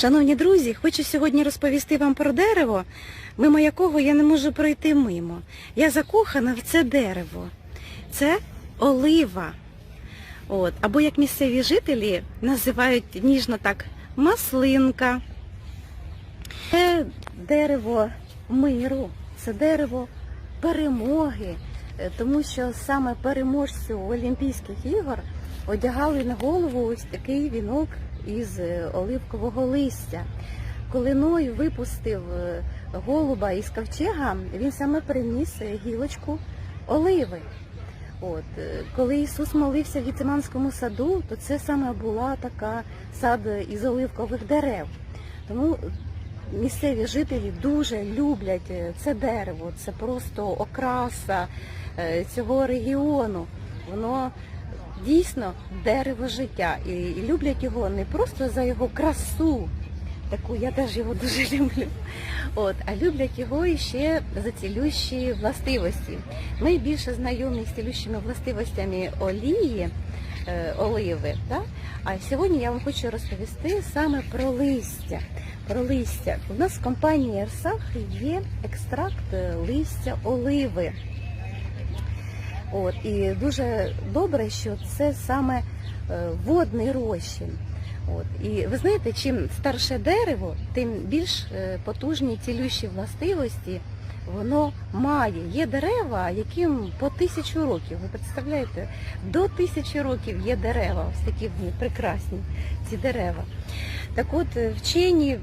Шановні друзі, хочу сьогодні розповісти вам про дерево, мимо якого я не можу пройти мимо. Я закохана в це дерево. Це олива. От. Або як місцеві жителі називають ніжно так маслинка. Це дерево миру, це дерево перемоги, Е, тому що саме переможцю Олімпійських ігор одягали на голову ось такий вінок із е, оливкового листя. Коли Ной випустив е, голуба із ковчега, він саме приніс е, гілочку оливи. От, коли Ісус молився в Гіциманському саду, то це саме була така сад із оливкових дерев. Тому місцеві жителі дуже люблять це дерево, це просто окраса цього регіону. Воно дійсно дерево життя. І, люблять його не просто за його красу, таку я теж його дуже люблю. От, а люблять його іще за цілющі властивості. Ми більше знайомі з цілющими властивостями олії, е, оливи. Да? А сьогодні я вам хочу розповісти саме про листя. Про листя. У нас в компанії Ерсах є екстракт е, листя оливи. От, і дуже добре, що це саме е, водний розчин. От. І ви знаєте, чим старше дерево, тим більш е, потужні цілющі властивості воно має. Є дерева, яким по тисячу років. Ви представляєте, до тисячі років є дерева, ось такі прекрасні ці дерева. Так от е, вчені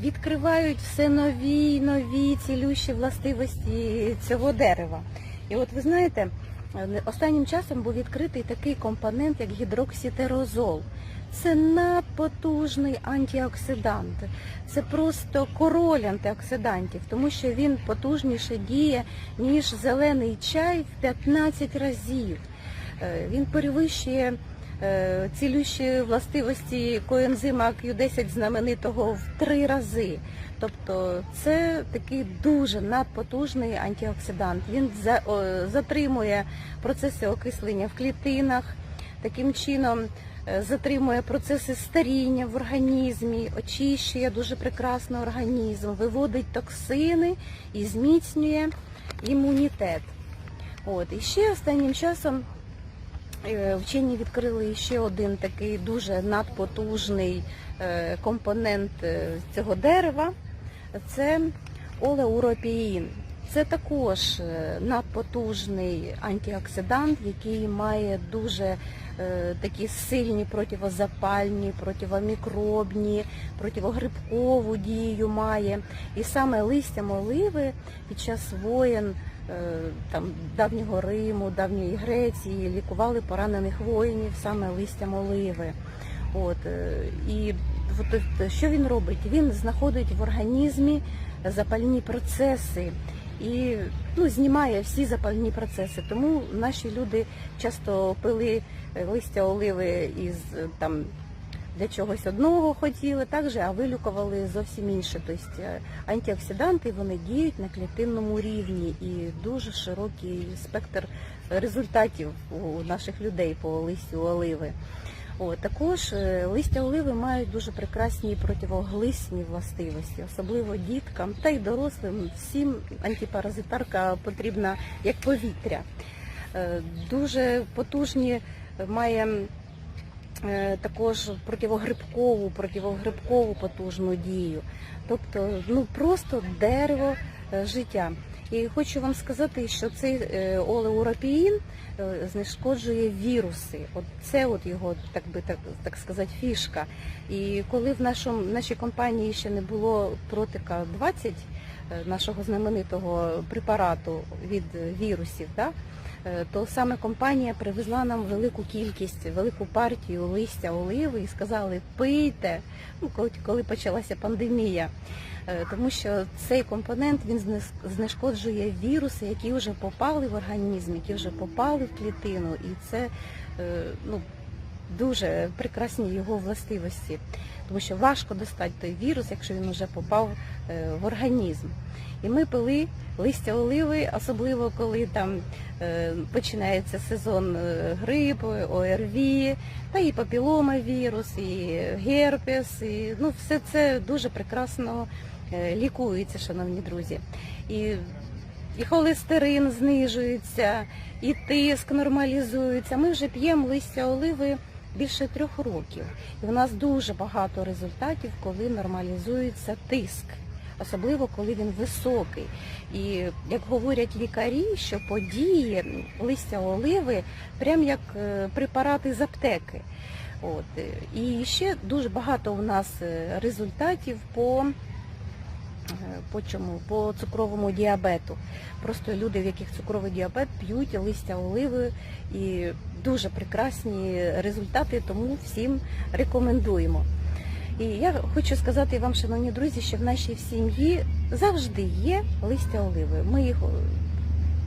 відкривають все нові нові цілющі властивості цього дерева. І от ви знаєте, останнім часом був відкритий такий компонент, як гідроксітерозол. Це надпотужний антиоксидант. Це просто король антиоксидантів, тому що він потужніше діє, ніж зелений чай в 15 разів. Е, Він перевищує е, цілющі властивості коензима Q10 знаменитого в три рази. Тобто це такий дуже надпотужний антиоксидант. Він затримує процеси окислення в клітинах, таким чином е, затримує процеси старіння в організмі, очищує дуже прекрасно організм, виводить токсини і зміцнює імунітет. От. І ще останнім часом е, вчені відкрили ще один такий дуже надпотужний е, компонент е, цього дерева. Це олеуропіїн. Це також е, надпотужний антиоксидант, який має дуже е, такі сильні противозапальні, противомікробні, противогрибкову дію має. І саме листям оливи під час воєн е, там, давнього Риму, давньої Греції лікували поранених воїнів саме листям оливи. От, і от, що він робить? Він знаходить в організмі запальні процеси і ну, знімає всі запальні процеси. Тому наші люди часто пили е, листя оливи із е, там. Для чогось одного хотіли, так же, а вилікували зовсім інше. Тобто е, антиоксиданти вони діють на клітинному рівні і дуже широкий спектр результатів у наших людей по листю оливи. О, також е, листя оливи мають дуже прекрасні противоглисні властивості, особливо діткам та й дорослим. Всім антипаразитарка потрібна як повітря. Е, Дуже потужні має е, також противогрибкову, противогрибкову потужну дію. Тобто, ну просто дерево життя. І хочу вам сказати, що цей е, олеуропіїн е, знешкоджує віруси. От це от його, так би так, так сказати, фішка. І коли в нашому нашій компанії ще не було протика 20 е, нашого знаменитого препарату від вірусів, да, то саме компанія привезла нам велику кількість, велику партію листя оливи і сказали пийте, ну, коли, коли почалася пандемія. Е, Тому що цей компонент він знешкоджує віруси, які вже попали в організм, які вже попали в клітину, і це е, ну, дуже прекрасні його властивості, тому що важко достати той вірус, якщо він вже попав е, в організм. І ми пили листя оливи, особливо коли там е, починається сезон е, грипу, ОРВІ, та і папіломавірус, і герпес, і ну все це дуже прекрасно лікується, шановні друзі. І, і холестерин знижується, і тиск нормалізується. Ми вже п'ємо листя оливи більше трьох років. І в нас дуже багато результатів, коли нормалізується тиск. Особливо коли він високий. І як говорять лікарі, що події листя оливи прям як е, препарати з аптеки. От. І ще дуже багато у нас е, результатів по, по чому? По цукровому діабету. Просто люди, в яких цукровий діабет, п'ють листя оливи і дуже прекрасні результати, тому всім рекомендуємо. І я хочу сказати вам, шановні друзі, що в нашій сім'ї завжди є листя оливи. Ми їх е,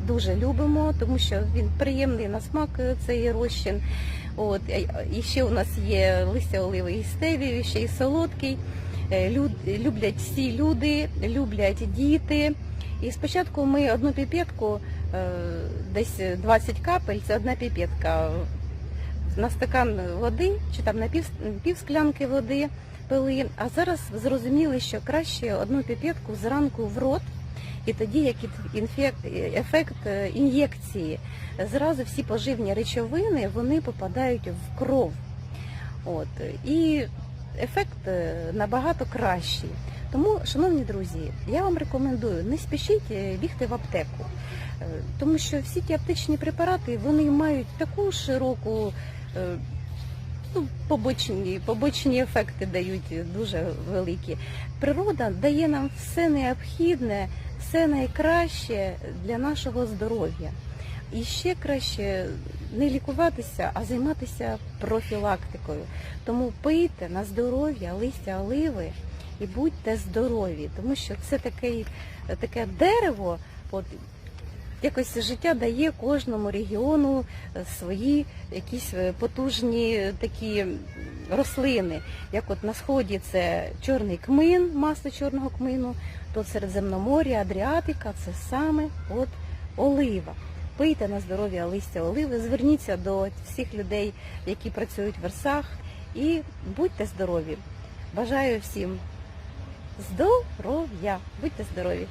дуже любимо, тому що він приємний на смак е, цей розчин. От е, і ще у нас є листя оливи і стевію, ще й солодкий. Е, люблять всі люди, люблять діти. І спочатку ми одну піпетку, е, десь 20 капель, це одна піпетка на стакан води чи там на пів, пів склянки води пили. А зараз зрозуміли, що краще одну піпетку зранку в рот, і тоді як ефект е, ін'єкції, зразу всі поживні речовини вони попадають в кров. От. І ефект е, набагато кращий. Тому, шановні друзі, я вам рекомендую, не спішіть е, бігти в аптеку, Е, тому що всі ті аптечні препарати вони мають таку широку ну, побочні, побочні ефекти дають дуже великі. Природа дає нам все необхідне, все найкраще для нашого здоров'я. І ще краще не лікуватися, а займатися профілактикою. Тому пийте на здоров'я листя оливи і будьте здорові, тому що це такий, таке дерево, от, якось життя дає кожному регіону е, свої якісь е, потужні такі рослини. Як от на сході це чорний кмин, масло чорного кмину, то Середземномор'я, Адріатика це саме от олива. Пийте на здоров'я листя оливи, зверніться до всіх людей, які працюють в версах, і будьте здорові. Бажаю всім здоров'я. Будьте здорові!